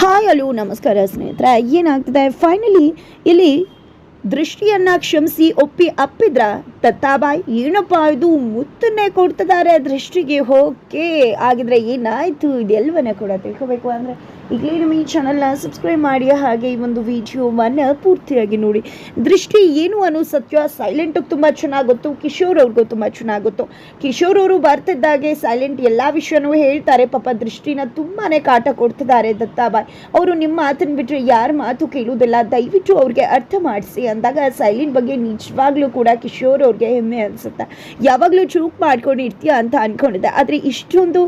Hi hello ನಮಸ್ಕಾರ ಸ್ನೇಹಿತರೆ. ಏನಾಗ್ತಿದೆ? ಫೈನಲಿ ಇಲ್ಲಿ ದೃಷ್ಟಿಯನ್ನ ಕ್ಷಮಿಸಿ ಒಪ್ಪಿ ಅಪ್ಪಿದ್ರ ತತ್ತಾಬಾಯ್ ಏನಪ್ಪ ಇದು ಮುತ್ತನ್ನೇ ಕೊಡ್ತಿದ್ದಾರೆ ದೃಷ್ಟಿಗೆ ಓಕೆ ಆಗಿದ್ರೆ ಏನಾಯ್ತು? ಇದೆಲ್ವನೇ ಕೂಡ ತಿಳ್ಕೊಬೇಕು ಅಂದ್ರೆ ಈಗಲೇ ನಮ್ಮ ಈ ಚಾನಲ್ನ ಸಬ್ಸ್ಕ್ರೈಬ್ ಮಾಡಿ, ಹಾಗೆ ಈ ಒಂದು ವಿಡಿಯೋವನ್ನು ಪೂರ್ತಿಯಾಗಿ ನೋಡಿ. ದೃಷ್ಟಿ ಏನು ಅನ್ನೋ ಸತ್ಯ ಸೈಲೆಂಟಿಗೆ ತುಂಬ ಚೆನ್ನಾಗಿ ಕಿಶೋರ್ ಅವ್ರಿಗೂ ತುಂಬ ಚೆನ್ನಾಗಿ ಕಿಶೋರ್ ಅವರು ಬರ್ತಿದ್ದಾಗೆ ಸೈಲೆಂಟ್ ಎಲ್ಲ ವಿಷಯನೂ ಹೇಳ್ತಾರೆ. ಪಾಪ ದೃಷ್ಟಿನ ತುಂಬಾ ಕಾಟ ಕೊಡ್ತಿದ್ದಾರೆ ದತ್ತಾಬಾಯ್. ಅವರು ನಿಮ್ಮ ಮಾತನ್ನು ಬಿಟ್ಟರೆ ಯಾರ ಮಾತು ಕೇಳುವುದಿಲ್ಲ ದಯವಿಟ್ಟು ಅವ್ರಿಗೆ ಅರ್ಥ ಮಾಡಿಸಿ ಅಂದಾಗ ಸೈಲೆಂಟ್ ಬಗ್ಗೆ ನಿಜವಾಗ್ಲೂ ಕೂಡ ಕಿಶೋರ್ ಅವ್ರಿಗೆ ಹೆಮ್ಮೆ ಅನಿಸುತ್ತೆ. ಯಾವಾಗಲೂ ಚೂಕ್ ಮಾಡ್ಕೊಂಡು ಇರ್ತೀಯ ಅಂತ ಅನ್ಕೊಂಡಿದ್ದೆ. ಆದರೆ ಇಷ್ಟೊಂದು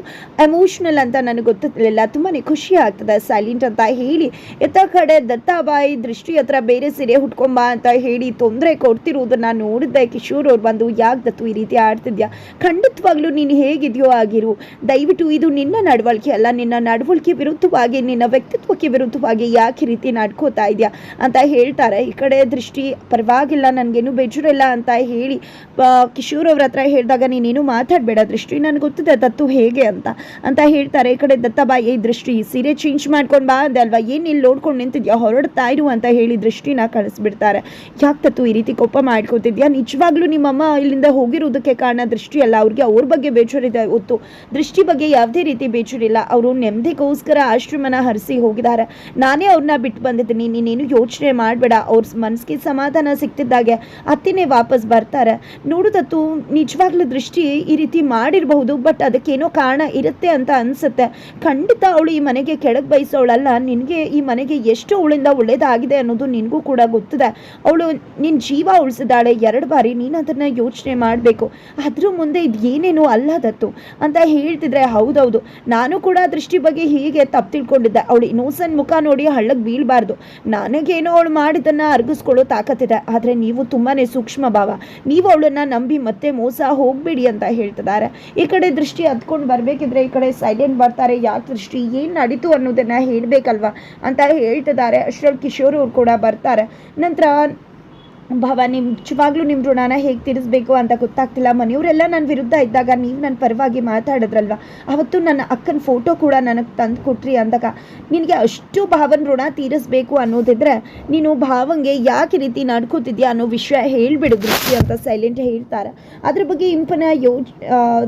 ಎಮೋಷ್ನಲ್ ಅಂತ ನನಗೆ ಗೊತ್ತಿರಲಿಲ್ಲ. ತುಂಬಾ ಖುಷಿ ಆಗ್ತದೆ ಸೈಲೆಂಟ್ ಅಂತ ಹೇಳಿ. ಎತ್ತ ಕಡೆ ದತ್ತಾಬಾಯಿ ದೃಷ್ಟಿ ಹತ್ರ ಬೇರೆ ಸೀರೆ ಹುಟ್ಕೊಂಬ ಅಂತ ಹೇಳಿ ತೊಂದರೆ ಕೊಡ್ತಿರೋದನ್ನ ನೋಡಿದ್ದೆ. ಕಿಶೋರ್ ಅವ್ರು ಬಂದು, ಯಾಕೆ ದತ್ತು ಈ ರೀತಿ ಆಡ್ತಿದ್ಯಾ? ಖಂಡಿತವಾಗ್ಲೂ ನೀನು ಹೇಗಿದೆಯೋ ಆಗಿರು. ದಯವಿಟ್ಟು ಇದು ನಿನ್ನ ನಡವಳಿಕೆ ಅಲ್ಲ. ನಿನ್ನ ನಡವಳಿಕೆ ವಿರುದ್ಧವಾಗಿ, ನಿನ್ನ ವ್ಯಕ್ತಿತ್ವಕ್ಕೆ ವಿರುದ್ಧವಾಗಿ ಯಾಕೆ ರೀತಿ ನಡ್ಕೋತಾ ಇದೆಯಾ? ಅಂತ ಹೇಳ್ತಾರೆ. ಈ ಕಡೆ ದೃಷ್ಟಿ ಪರವಾಗಿಲ್ಲ, ನನಗೇನು ಬೇಜಾರಿಲ್ಲ ಅಂತ ಹೇಳಿ ಕಿಶೋರ್ ಅವ್ರ ಹತ್ರ ಹೇಳಿದಾಗ ನೀನೇನು ಮಾತಾಡಬೇಡ ದೃಷ್ಟಿ, ನನಗೆ ಗೊತ್ತಿದೆ ದತ್ತು ಹೇಗೆ ಅಂತ. ಅಂತ ಹೇಳ್ತಾರೆ, ಈ ಕಡೆ ದತ್ತಾಬಾಯಿ ದೃಷ್ಟಿ, ಸೀರೆ ಚೇಂಜ್ ಮಾಡ್ಕೊಂಡು ಬಾ ಅಂದೆ ಅಲ್ವಾ, ಏನು ಇಲ್ಲಿ ನೋಡ್ಕೊಂಡು ನಿಂತಿದ್ಯಾ, ಹೊರಡ್ತಾ ಇರು ಅಂತ ಹೇಳಿ ದೃಷ್ಟಿನ ಕಳಿಸ್ಬಿಡ್ತಾರೆ. ಯಾಕೆ ತತ್ತು ಈ ರೀತಿ ಕೋಪ ಮಾಡ್ಕೊತಿದ್ಯಾ? ನಿಜವಾಗ್ಲೂ ನಿಮ್ಮಮ್ಮ ಇಲ್ಲಿಂದ ಹೋಗಿರೋದಕ್ಕೆ ಕಾರಣ ದೃಷ್ಟಿ ಅಲ್ಲ, ಅವ್ರಿಗೆ ಅವ್ರ ಬಗ್ಗೆ ಬೇಜೂರಿದೆ ಹೊತ್ತು ದೃಷ್ಟಿ ಬಗ್ಗೆ ಯಾವುದೇ ರೀತಿ ಬೇಜೂರಿಲ್ಲ, ಅವರು ನೆಮ್ಮದಿಗೋಸ್ಕರ ಆಶ್ರಮನ ಹರಿಸಿ ಹೋಗಿದ್ದಾರೆ. ನಾನೇ ಅವ್ರನ್ನ ಬಿಟ್ಟು ಬಂದಿದ್ದೀನಿ, ನೀನೇನು ಯೋಚನೆ ಮಾಡಬೇಡ, ಅವ್ರ ಮನಸ್ಸಿಗೆ ಸಮಾಧಾನ ಸಿಗ್ತಿದ್ದಾಗೆ. ಅತ್ತೆನೇ ವಾಪಸ್ ಬರ್ತಾರೆ. ನೋಡುದತ್ತು ನಿಜವಾಗ್ಲೂ ದೃಷ್ಟಿ ಈ ರೀತಿ ಮಾಡಿರಬಹುದು, ಬಟ್ ಅದಕ್ಕೇನೋ ಕಾರಣ ಇರುತ್ತೆ ಅಂತ ಅನ್ಸುತ್ತೆ. ಖಂಡಿತ ಅವಳು ಈ ಮನೆಗೆ ಕೆಳಗೆ ಬಯಸೋಳಲ್ಲ. ನಿನಗೆ ಈ ಮನೆಗೆ ಎಷ್ಟು ಅವಳಿಂದ ಒಳ್ಳೇದಾಗಿದೆ ಅನ್ನೋದು ನಿನಗೂ ಕೂಡ ಗೊತ್ತಿದೆ. ಅವಳು ನಿನ್ನ ಜೀವ ಉಳಿಸಿದಾಳೆ ಎರಡು ಬಾರಿ ನೀನು ಅದನ್ನು ಯೋಚನೆ ಮಾಡಬೇಕು. ಅದ್ರ ಮುಂದೆ ಇದು ಏನೇನು ಅಲ್ಲದತ್ತು ಅಂತ ಹೇಳ್ತಿದ್ರೆ ಹೌದೌದು. ನಾನು ಕೂಡ ದೃಷ್ಟಿ ಬಗ್ಗೆ ಹೀಗೆ ತಪ್ಪು ತಿಳ್ಕೊಂಡಿದ್ದೆ. ಅವಳು ಇನ್ನೋಸನ್ ಮುಖ ನೋಡಿ ಹಳ್ಳಕ್ಕೆ ಬೀಳಬಾರ್ದು. ನನಗೇನೋ ಅವಳು ಮಾಡಿದ್ದನ್ನು ಅರ್ಗಿಸ್ಕೊಳ್ಳೋ ತಾಕತ್ತಿದೆ. ಆದರೆ ನೀವು ತುಂಬಾ ಸೂಕ್ಷ್ಮ ಭಾವ. ನೀವು ಅವಳನ್ನು ನಂಬಿ ಮತ್ತೆ ಮೋಸ ಹೋಗಬೇಡಿ ಅಂತ ಹೇಳ್ತಿದ್ದಾರೆ. ಈ ಕಡೆ ದೃಷ್ಟಿ ಹತ್ಕೊಂಡು ಬರಬೇಕಿದ್ರೆ ಈ ಕಡೆ ಸೈಲೆಂಟ್ ಬರ್ತಾರೆ ಯಾಕೆ ದೃಷ್ಟಿ? ಏನು ನಡೀತು ಅನ್ನೋದನ್ನು ಹೇಳಬೇಕಲ್ವಾ? ಅಂತ ಹೇಳ್ತಿದ್ದಾರೆ. ಅಷ್ಟರಲ್ಲಿ ಕಿಶೋರ್ ಅವ್ರು ಕೂಡ ಬರ್ತಾರೆ. ನಂತರ ಭಾವ ನಿಜವಾಗ್ಲೂ ನಿಮ್ಮ ಋಣನ ಹೇಗೆ ತೀರಿಸ್ಬೇಕು ಅಂತ ಗೊತ್ತಾಗ್ತಿಲ್ಲ. ಮನೆಯವರೆಲ್ಲ ನನ್ನ ವಿರುದ್ಧ ಇದ್ದಾಗ ನೀವು ನನ್ನ ಪರವಾಗಿ ಮಾತಾಡಿದ್ರಲ್ವ? ಅವತ್ತು ನನ್ನ ಅಕ್ಕನ ಫೋಟೋ ಕೂಡ ನನಗೆ ತಂದು ಕೊಟ್ರಿ ಅಂದಾಗ ನಿನಗೆ ಅಷ್ಟು ಭಾವನ ಋಣ ತೀರಿಸ್ಬೇಕು ಅನ್ನೋದಿದ್ರೆ ನೀನು ಭಾವಂಗೆ ಯಾಕೆ ರೀತಿ ನಡ್ಕೋತಿದ್ಯಾ ಅನ್ನೋ ವಿಷಯ ಹೇಳಿಬಿಡು ದೃಷ್ಟಿ ಅಂತ ಸೈಲೆಂಟ್ ಹೇಳ್ತಾರೆ. ಅದ್ರ ಬಗ್ಗೆ ಇಂಪನ ಯೋಚ್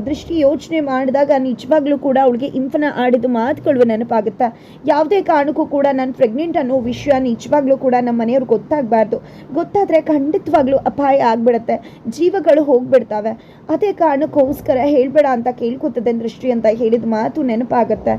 ದೃಷ್ಟಿ ಯೋಚನೆ ಮಾಡಿದಾಗ ನಿಜವಾಗ್ಲೂ ಕೂಡ ಅವಳಿಗೆ ಇಂಪನ ಆಡಿದ ಮಾತುಗಳು ನೆನಪಾಗುತ್ತೆ? ಯಾವುದೇ ಕಾರಣಕ್ಕೂ ಕೂಡ ನಾನು ಪ್ರೆಗ್ನೆಂಟ್ ಅನ್ನೋ ವಿಷಯ ನಿಜವಾಗ್ಲೂ ಕೂಡ ನಮ್ಮ ಮನೆಯವ್ರಿಗೆ ಗೊತ್ತಾಗಬಾರ್ದು. ಗೊತ್ತಾದರೆ ಖಂಡಿತವಾಗ್ಲೂ ಅಪಾಯ ಆಗ್ಬಿಡುತ್ತೆ. ಜೀವಗಳು ಹೋಗ್ಬಿಡ್ತವೆ. ಅದೇ ಕಾರಣಕ್ಕೋಸ್ಕರ ಹೇಳಬೇಡ ಅಂತ ಕೇಳ್ಕೊತದೆ ದೃಷ್ಟಿ ಅಂತ ಹೇಳಿದ ಮಾತು ನೆನಪಾಗುತ್ತೆ.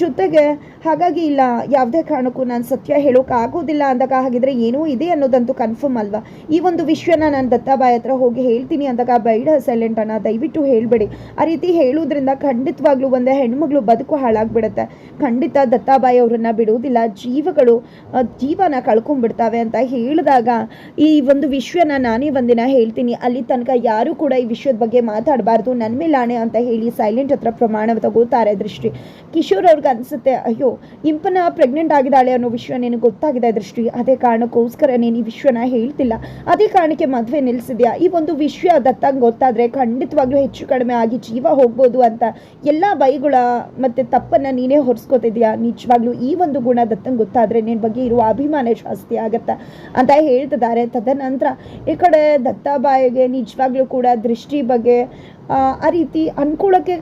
ಜೊತೆಗೆ ಹಾಗಾಗಿ ಇಲ್ಲ, ಯಾವುದೇ ಕಾರಣಕ್ಕೂ ನಾನು ಸತ್ಯ ಹೇಳೋಕೆ ಆಗೋದಿಲ್ಲ ಅಂದಾಗ ಹಾಗಿದ್ರೆ ಏನೂ ಇದೆ ಅನ್ನೋದಂತೂ ಕನ್ಫರ್ಮ್ ಅಲ್ವಾ? ಈ ಒಂದು ವಿಷಯನ ನಾನು ದತ್ತಾಬಾಯಿ ಹತ್ರ ಹೋಗಿ ಹೇಳ್ತೀನಿ ಅಂದಾಗ ಬೈಡ ಸೈಲೆಂಟ್ ಅನ್ನ ದಯವಿಟ್ಟು ಹೇಳಬೇಡಿ. ಆ ರೀತಿ ಹೇಳೋದ್ರಿಂದ ಖಂಡಿತವಾಗ್ಲೂ ಒಂದೇ ಹೆಣ್ಮಗಳು ಬದುಕು ಹಾಳಾಗ್ಬಿಡುತ್ತೆ. ಖಂಡಿತ ದತ್ತಾಬಾಯಿ ಅವರನ್ನು ಬಿಡುವುದಿಲ್ಲ ಜೀವಗಳು ಜೀವನ ಕಳ್ಕೊಂಡ್ಬಿಡ್ತಾವೆ ಅಂತ ಹೇಳಿದಾಗ ಈ ಒಂದು ವಿಷಯನ ನಾನೇ ಒಂದಿನ ಹೇಳ್ತೀನಿ. ಅಲ್ಲಿ ತನಕ ಯಾರೂ ಕೂಡ ಈ ವಿಷಯದ ಬಗ್ಗೆ ಮಾತಾಡಬಾರ್ದು. ನನ್ನ ಮೇಲೆ ಆಣೆ ಅಂತ ಹೇಳಿ ಸೈಲೆಂಟ್ ಹತ್ರ ಪ್ರಮಾಣ ತಗೋತಾರೆ ದೃಷ್ಟಿ. ಕಿಶೋರ್ ಅವ್ರಿಗೆ ಅನಿಸುತ್ತೆ, ಅಯ್ಯೋ, ಇಂಪನ ಪ್ರೆಗ್ನೆಂಟ್ ಆಗಿದ್ದಾಳೆ ಅನ್ನೋ ವಿಷಯ ನಿನಗೆ ಗೊತ್ತಾಗಿದೆ ದೃಷ್ಟಿ. ಅದೇ ಕಾರಣಕ್ಕೋಸ್ಕರ ನೀನು ಈ ವಿಷಯನ ಹೇಳ್ತಿಲ್ಲ. ಅದೇ ಕಾರಣಕ್ಕೆ ಮದುವೆ ನಿಲ್ಲಿಸಿದ್ಯಾ ಈ ಒಂದು ವಿಷಯ ದತ್ತಂಗೆ ಗೊತ್ತಾದರೆ ಖಂಡಿತವಾಗ್ಲೂ ಹೆಚ್ಚು ಕಡಿಮೆ ಆಗಿ ಜೀವ ಹೋಗ್ಬೋದು ಅಂತ ಎಲ್ಲ ಬೈಗಳ ಮತ್ತು ತಪ್ಪನ್ನು ನೀನೇ ಹೊರಿಸ್ಕೋತಿದ್ಯಾ? ನಿಜವಾಗ್ಲೂ ಈ ಒಂದು ಗುಣ ದತ್ತಂಗೆ ಗೊತ್ತಾದರೆ ನಿನ್ನ ಬಗ್ಗೆ ಇರುವ ಅಭಿಮಾನ ಜಾಸ್ತಿ ಆಗತ್ತೆ? ಅಂತ ಹೇಳ್ತಿದ್ದಾರೆ. ತದನಂತರ ಈ ಕಡೆ ದತ್ತಾಬಾಯಿಗೆ ನಿಜವಾಗ್ಲೂ ಕೂಡ ದೃಷ್ಟಿ ಬಗ್ಗೆ ಆ, ಆ ರೀತಿ ಅನ್ಕೊಳ್ಳೋಕ್ಕೆ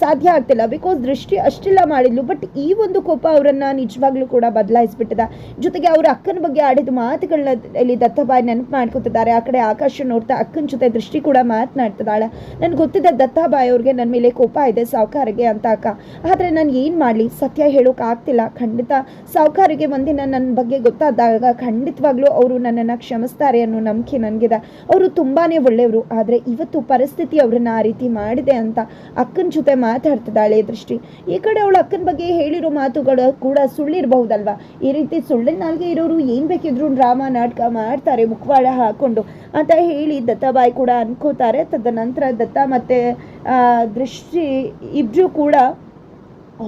ಸಾಧ್ಯ ಆಗ್ತಿಲ್ಲ. ಬಿಕಾಸ್ ದೃಷ್ಟಿ ಅಷ್ಟೆಲ್ಲ ಮಾಡಿದ್ಲು. ಬಟ್ ಈ ಒಂದು ಕೋಪ ಅವರನ್ನು ನಿಜವಾಗ್ಲೂ ಕೂಡ ಬದಲಾಯಿಸ್ಬಿಟ್ಟದ. ಜೊತೆಗೆ ಅವ್ರ ಅಕ್ಕನ ಬಗ್ಗೆ ಆಡಿದ ಮಾತುಗಳನ್ನ ಇಲ್ಲಿ ದತ್ತಬಾಯಿ ನೆನಪು ಮಾಡ್ಕೊತಿದ್ದಾರೆ. ಆ ಕಡೆ ಆಕಾಶ ನೋಡ್ತಾ ಅಕ್ಕನ ಜೊತೆ ದೃಷ್ಟಿ ಕೂಡ ಮಾತನಾಡ್ತಿದ್ದಾಳೆ. ನನಗೆ ಗೊತ್ತಿದೆ ದತ್ತಾಬಾಯಿ ಅವ್ರಿಗೆ ನನ್ನ ಮೇಲೆ ಕೋಪ ಇದೆ, ಸಾವುಕಾರಿಗೆ ಅಂತ ಅಕ್ಕ. ಆದರೆ ನಾನು ಏನು ಮಾಡಲಿ? ಸತ್ಯ ಹೇಳೋಕೆ ಆಗ್ತಿಲ್ಲ. ಖಂಡಿತ ಸಾವುಕಾರಿಗೆ ಒಂದಿನ ನನ್ನ ಬಗ್ಗೆ ಗೊತ್ತಾದಾಗ ಖಂಡಿತವಾಗ್ಲೂ ಅವರು ನನ್ನನ್ನು ಕ್ಷಮಿಸ್ತಾರೆ ಅನ್ನೋ ನಂಬಿಕೆ ನನಗಿದೆ. ಅವರು ತುಂಬಾ ಒಳ್ಳೆಯವರು. ಆದರೆ ಇವತ್ತು ಪರಿಸ್ಥಿತಿ ಅವ್ರನ್ನ ಆ ರೀತಿ ಮಾಡಿದೆ ಅಂತ ಅಕ್ಕನ ಜೊತೆ ಮಾತಾಡ್ತಿದ್ದಾಳೆ ದೃಷ್ಟಿ. ಈ ಕಡೆ ಅವಳು ಅಕ್ಕನ ಬಗ್ಗೆ ಹೇಳಿರೋ ಮಾತುಗಳು ಕೂಡ ಸುಳ್ಳಿರಬಹುದಲ್ವಾ? ಈ ರೀತಿ ಸುಳ್ಳಿನ ನಾಲ್ಗೆ ಇರೋರು ಏನು ಬೇಕಿದ್ರು ಡ್ರಾಮ, ನಾಟಕ ಮಾಡ್ತಾರೆ, ಮುಖವಾಡ ಹಾಕೊಂಡು ಅಂತ ಹೇಳಿ ದತ್ತಾಬಾಯಿ ಕೂಡ ಅನ್ಕೋತಾರೆ. ತದನಂತರ ದತ್ತ ಮತ್ತು ದೃಷ್ಟಿ ಇಬ್ಬರು ಕೂಡ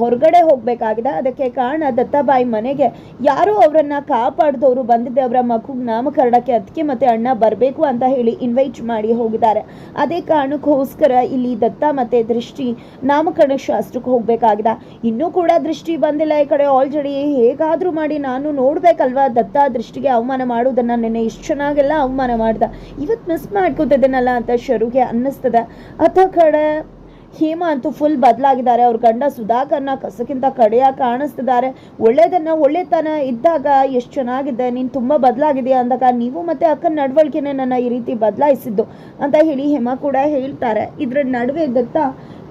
ಹೊರಗಡೆ ಹೋಗಬೇಕಾಗಿದೆ. ಅದಕ್ಕೆ ಕಾರಣ ದತ್ತಾಬಾಯಿ ಮನೆಗೆ ಯಾರೋ ಅವರನ್ನು ಕಾಪಾಡಿದವರು ಬಂದಿದ್ದೆ. ಅವರ ಮಗು ನಾಮಕರಣಕ್ಕೆ ಅದಕ್ಕೆ ಮತ್ತೆ ಅಣ್ಣ ಬರಬೇಕು ಅಂತ ಹೇಳಿ ಇನ್ವೈಟ್ ಮಾಡಿ ಹೋಗಿದ್ದಾರೆ. ಅದೇ ಕಾರಣಕ್ಕೋಸ್ಕರ ಇಲ್ಲಿ ದತ್ತ ಮತ್ತೆ ದೃಷ್ಟಿ ನಾಮಕರಣ ಶಾಸ್ತ್ರಕ್ಕೆ ಹೋಗಬೇಕಾಗಿದೆ. ಇನ್ನೂ ಕೂಡ ದೃಷ್ಟಿ ಬಂದಿಲ್ಲ ಈ ಕಡೆ. ಆಲ್ರೆಡಿ ಹೇಗಾದರೂ ಮಾಡಿ ನಾನು ನೋಡಬೇಕಲ್ವಾ? ದತ್ತ ದೃಷ್ಟಿಗೆ ಅವಮಾನ ಮಾಡೋದನ್ನ ನೆನ್ನೆ ಇಷ್ಟು ಚೆನ್ನಾಗೆಲ್ಲ ಅವಮಾನ ಮಾಡ್ದೆ. ಇವತ್ತು ಮಿಸ್ ಮಾಡ್ಕೋತಿದ್ದೇನಲ್ಲ ಅಂತ ಶರುಗೆ ಅನ್ನಿಸ್ತದೆ. ಅಥ ಕಡೆ ಹೇಮ ಅಂತೂ ಫುಲ್ ಬದಲಾಗಿದ್ದಾರೆ. ಅವ್ರ ಗಂಡ ಸುಧಾಕರ್ನ ಕಸಕ್ಕಿಂತ ಕಡೆಯಾಗಿ ಕಾಣಿಸ್ತಿದ್ದಾರೆ. ಒಳ್ಳೇದನ್ನ ಒಳ್ಳೆತನ ಇದ್ದಾಗ ಎಷ್ಟು ಚೆನ್ನಾಗಿದೆ, ನೀನು ತುಂಬ ಬದಲಾಗಿದೆಯಾ ಅಂದಾಗ ನೀವು ಮತ್ತೆ ಅಕ್ಕನ ನಡವಳಿಕೆನೇ ನನ್ನ ಈ ರೀತಿ ಬದಲಾಯಿಸಿದ್ದು ಅಂತ ಹೇಳಿ ಹೇಮಾ ಕೂಡ ಹೇಳ್ತಾರೆ. ಇದರ ನಡುವೆ ದತ್ತ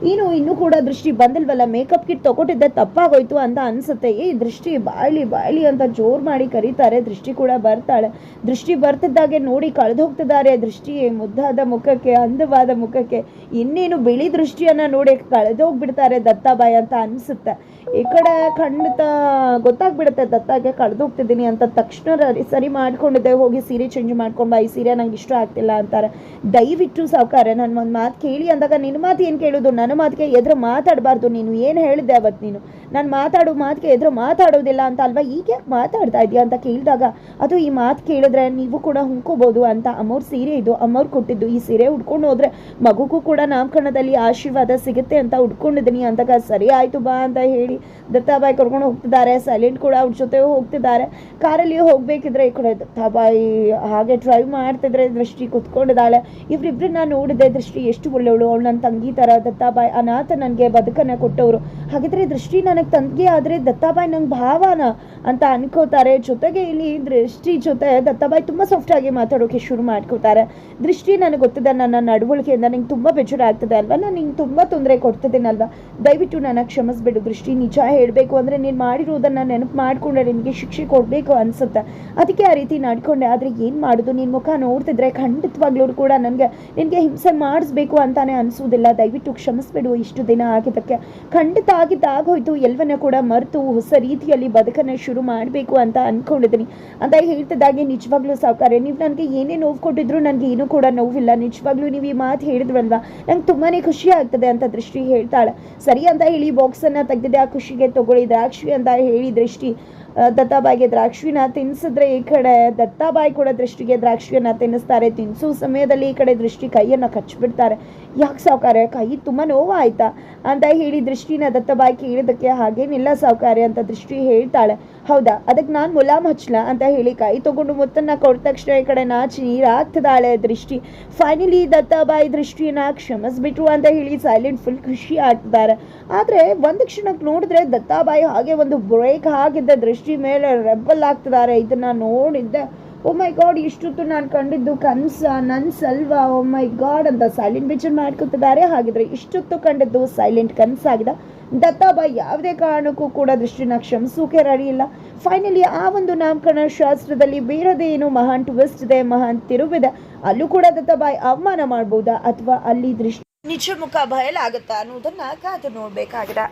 ಏನು ಇನ್ನೂ ಕೂಡ ದೃಷ್ಟಿ ಬಂದಿಲ್ವಲ್ಲ? ಮೇಕಪ್ ಕಿಟ್ ತಗೊಟ್ಟಿದ್ದೆ, ತಪ್ಪಾಗೋಯ್ತು ಅಂತ ಅನ್ಸುತ್ತೆ. ಏ, ದೃಷ್ಟಿ ಬಾಯ್ಲಿ ಬಾಯ್ಲಿ ಅಂತ ಜೋರ್ ಮಾಡಿ ಕರೀತಾರೆ. ದೃಷ್ಟಿ ಕೂಡ ಬರ್ತಾಳೆ. ದೃಷ್ಟಿ ಬರ್ತಿದ್ದಾಗೆ ನೋಡಿ ಕಳೆದು ಹೋಗ್ತಿದ್ದಾರೆ. ದೃಷ್ಟಿ ಮುದ್ದಾದ ಮುಖಕ್ಕೆ, ಅಂದವಾದ ಮುಖಕ್ಕೆ. ಇನ್ನೇನು ಬಿಳಿ ದೃಷ್ಟಿಯನ್ನ ನೋಡಿ ಕಳೆದೋಗ್ಬಿಡ್ತಾರೆ ದತ್ತಾಬಾಯಿ ಅಂತ ಅನ್ಸುತ್ತೆ. ಈ ಕಡೆ ಖಂಡಿತ ಗೊತ್ತಾಗ್ಬಿಡುತ್ತೆ ದತ್ತಾಗೆ ಕಳೆದೋಗ್ತಿದ್ದೀನಿ ಅಂತ ತಕ್ಷಣ ಸರಿ ಮಾಡ್ಕೊಂಡಿದ್ದೆ, ಹೋಗಿ ಸೀರೆ ಚೇಂಜ್ ಮಾಡ್ಕೊಂಬ ಈ ಸೀರೆ ನಂಗೆ ಇಷ್ಟ ಆಗ್ತಿಲ್ಲ ಅಂತಾರೆ. ದಯವಿಟ್ಟು ಸಾವುಕಾರ, ನಾನು ಒಂದು ಮಾತು ಕೇಳಿ ಅಂದಾಗ ನಿನ್ನ ಮಾತು ಏನು ಕೇಳೋದು? ನನ್ನ ಮಾತಿಗೆ ಎದುರು ಮಾತಾಡಬಾರ್ದು ನೀನು, ಏನು ಹೇಳಿದೆ ಅವತ್ತು ನೀನು? ನಾನು ಮಾತಾಡೋ ಮಾತಿಗೆ ಎದುರು ಮಾತಾಡೋದಿಲ್ಲ ಅಂತ ಅಲ್ವಾ? ಈಗ ಯಾಕೆ ಮಾತಾಡ್ತಾ ಇದೆಯಾ ಅಂತ ಕೇಳಿದಾಗ, ಅದು ಈ ಮಾತು ಕೇಳಿದ್ರೆ ನೀವು ಕೂಡ ಹುಂಕೋಬೋದು ಅಂತ ಅಮ್ಮವ್ರ ಸೀರೆ ಇದು ಅಮ್ಮವ್ರು ಕೊಟ್ಟಿದ್ದು. ಈ ಸೀರೆ ಉಟ್ಕೊಂಡು ಹೋದ್ರೆ ಮಗುಗೂ ಕೂಡ ನಾಮಕರಣದಲ್ಲಿ ಆಶೀರ್ವಾದ ಸಿಗುತ್ತೆ ಅಂತ ಉಟ್ಕೊಂಡಿದ್ದೀನಿ ಅಂದಾಗ, ಸರಿ ಆಯ್ತು ಬಾ ಅಂತ ಹೇಳಿ ಮಾಡಿ ದತ್ತಾಬಾಯಿ ಕರ್ಕೊಂಡು ಹೋಗ್ತಿದ್ದಾರೆ ಸೈಲೆಂಟ್ ಕೂಡ ಅವ್ರ ಜೊತೆ ಹೋಗ್ತಿದ್ದಾರೆ. ಕಾರಲ್ಲಿ ಹೋಗ್ಬೇಕಿದ್ರೆ ಈ ಕಡೆ ದತ್ತಾಬಾಯಿ ಹಾಗೆ ಡ್ರೈವ್ ಮಾಡ್ತಿದ್ರೆ ದೃಷ್ಟಿ ಕುತ್ಕೊಂಡಿದ್ದಾಳೆ. ನಾನು ನೋಡಿದೆ ದೃಷ್ಟಿ ಎಷ್ಟು ಒಳ್ಳೆಯವಳು. ಅವಳು ನನ್ನ ತಂಗಿ ಥರ ದತ್ತಾಬಾಯಿ ಅನಾಥ ನನಗೆ ಬದುಕನ್ನ ಕೊಟ್ಟವರು. ಹಾಗಿದ್ರೆ ದೃಷ್ಟಿ ನನಗೆ ತಂಗಿ ಆದರೆ ದತ್ತಾಬಾಯಿ ನಂಗೆ ಭಾವನ ಅಂತ ಅನ್ಕೋತಾರೆ. ಜೊತೆಗೆ ಇಲ್ಲಿ ದೃಷ್ಟಿ ಜೊತೆ ದತ್ತಾಬಾಯಿ ತುಂಬ ಸಾಫ್ಟಾಗಿ ಮಾತಾಡೋಕೆ ಶುರು ಮಾಡ್ಕೋತಾರೆ. ದೃಷ್ಟಿ ನನಗೆ ಗೊತ್ತಿದೆ, ನನ್ನ ನಡವಳಿಕೆಯಿಂದ ನಂಗೆ ತುಂಬ ಬೇಜಾರ ಆಗ್ತದೆ ಅಲ್ವಾ? ನಾನು ನಿಂಗೆ ತುಂಬ ತೊಂದರೆ ಕೊಡ್ತಿದ್ದೀನಲ್ವಾ? ದಯವಿಟ್ಟು ನನ್ನ ಕ್ಷಮಿಸ್ಬಿಡು ದೃಷ್ಟಿ, ನಿಜ ಹೇಳಬೇಕು ಅಂದರೆ ನೀನು ಮಾಡಿರೋದನ್ನು ನೆನಪು ಮಾಡಿಕೊಂಡ್ರೆ ನಿನಗೆ ಶಿಕ್ಷೆ ಕೊಡಬೇಕು ಅನಿಸುತ್ತೆ. ಅದಕ್ಕೆ ಆ ರೀತಿ ನಡ್ಕೊಂಡೆ. ಆದರೆ ಏನು ಮಾಡೋದು? ನಿನ್ನ ಮುಖ ನೋಡ್ತಿದ್ರೆ ಖಂಡಿತವಾಗ್ಲೂ ಕೂಡ ನನಗೆ, ನಿನಗೆ ಹಿಂಸೆ ಮಾಡಿಸ್ಬೇಕು ಅಂತಾನೆ ಅನಿಸೋದಿಲ್ಲ ದಯವಿಟ್ಟು ಕ್ಷಮಿಸ್ಬಿಡು, ಇಷ್ಟು ದಿನ ಆಗಿದ್ದಕ್ಕೆ. ಖಂಡಿತ ಆಗಿದ್ದಾಗೋಯ್ತು ಎಲ್ಲವನ್ನ ಕೂಡ ಮರೆತು ಹೊಸ ರೀತಿಯಲ್ಲಿ ಬದುಕನ್ನು ಶುರು ಮಾಡಬೇಕು ಅಂತ ಅಂದ್ಕೊಂಡಿದ್ದೀನಿ ಅಂತ ಹೇಳ್ತಿದ್ದಾಗೆ, ನಿಜವಾಗ್ಲೂ ಸಾವುಕಾರೆ. ನೀವು ನನಗೆ ಏನೇ ನೋವು ಕೊಟ್ಟಿದ್ರು ನನಗೆ ಏನೂ ಕೂಡ ನೋವಿಲ್ಲ. ನಿಜವಾಗ್ಲೂ ನೀವು ಈ ಮಾತು ಹೇಳಿದ್ರಲ್ವಾ ನಂಗೆ ತುಂಬಾ ಖುಷಿ ಆಗ್ತದೆ ಅಂತ ದೃಷ್ಟಿ ಹೇಳ್ತಾಳೆ. ಸರಿ ಅಂತ ಹೇಳಿ ಬಾಕ್ಸನ್ನು ತೆಗೆದಿದೆ. ಆ ಖುಷಿಗೆ ತಗೊಳ್ಳಿ. ದ್ರಾಕ್ಷಿ ಅಂತ ಹೇಳಿ ದೃಷ್ಟಿ ದತ್ತಾಬಾಯಿಗೆ ದ್ರಾಕ್ಷಿನ ತಿನ್ಸಿದ್ರೆ ಈ ಕಡೆ ದತ್ತಾಬಾಯಿ ಕೂಡ ದೃಷ್ಟಿಗೆ ದ್ರಾಕ್ಷಿಯನ್ನ ತಿನ್ನಿಸ್ತಾರೆ. ತಿನ್ನಿಸೋ ಸಮಯದಲ್ಲಿ ಈ ಕಡೆ ದೃಷ್ಟಿ ಕೈಯನ್ನು ಕಚ್ಚಿಬಿಡ್ತಾರೆ ಯಾಕೆ ಸಾವುಕಾರ್ಯ? ಕೈ ತುಂಬ ನೋವಾಯ್ತಾ? ಅಂತ ಹೇಳಿ ದೃಷ್ಟಿನ ದತ್ತಾಬಾಯಿ ಕೇಳಿದಕ್ಕೆ ಹಾಗೇನಿಲ್ಲ ಸಾವುಕಾರೆ ಅಂತ ದೃಷ್ಟಿ ಹೇಳ್ತಾಳೆ. ಹೌದಾ? ಅದಕ್ಕೆ ನಾನು ಮುಲಾಮ್ ಹಚ್ಚಲ ಅಂತ ಹೇಳಿ ಕೈ ತಗೊಂಡು ಮುತ್ತನ್ನ ಕೊಟ್ಟ ತಕ್ಷಣ ಈ ಕಡೆ ನಾಚಿ ನೀರಾಗ್ತದಾಳೆ ದೃಷ್ಟಿ. ಫೈನಲಿ ದತ್ತಾಬಾಯಿ ದೃಷ್ಟಿಯನ್ನ ಕ್ಷಮಿಸ್ಬಿಟ್ರು ಅಂತ ಹೇಳಿ ಸೈಲೆಂಟ್ ಫುಲ್ ಖುಷಿ ಆಗ್ತಿದ್ದಾರೆ ಆದರೆ ಒಂದು ಕ್ಷಣಕ್ಕೆ ನೋಡಿದ್ರೆ ದತ್ತಾಬಾಯಿ ಹಾಗೆ ಒಂದು ಬ್ರೇಕ್ ಆಗಿದ್ದ ದೃಷ್ಟಿ ಮೇಲೆ ರೆಬಲ್ ಆಗ್ತಿದ್ದಾರೆ. ಇದನ್ನ ನೋಡಿದ್ದೆ. ಓ ಮೈ ಗಾಡ್, ಇಷ್ಟೊತ್ತು ನಾನು ಕಂಡಿದ್ದು ಕನ್ಸ ನನ್ಸಲ್ವಾ ಓ ಮೈ ಗಾಡ್ ಅಂತ ಸೈಲೆಂಟ್ ಬಿಚರ್ ಮಾಡ್ಕೊತಿದ್ದಾರೆ. ಹಾಗಿದ್ರೆ ಇಷ್ಟೊತ್ತು ಕಂಡಿದ್ದು ಸೈಲೆಂಟ್ ಕನಸಾಗಿದೆ ದತ್ತಾಬಾಯಿ ಯಾವುದೇ ಕಾರಣಕ್ಕೂ ಕೂಡ ದೃಷ್ಟಿನ ಕ್ಷಮಿಸೋಕೆ ರೆಡಿ ಇಲ್ಲ. ಫೈನಲಿ ಆ ಒಂದು ನಾಮಕರಣ ಶಾಸ್ತ್ರದಲ್ಲಿ ಬೇರೆದೇ ಏನು ಮಹಾನ್ ಟ್ವಿಸ್ಟ್ ಇದೆ, ಮಹಾನ್ ತಿರುವಿದೆ ಅಲ್ಲೂ ಕೂಡ ದತ್ತಾಬಾಯಿ ಅವಮಾನ ಮಾಡ್ಬೋದಾ? ಅಥವಾ ಅಲ್ಲಿ ದೃಷ್ಟಿ ನಿಜ ಮುಖ ಬಯಲಾಗುತ್ತಾ ಅನ್ನೋದನ್ನ ಕಾದು ನೋಡ್ಬೇಕಾಗಿದೆ.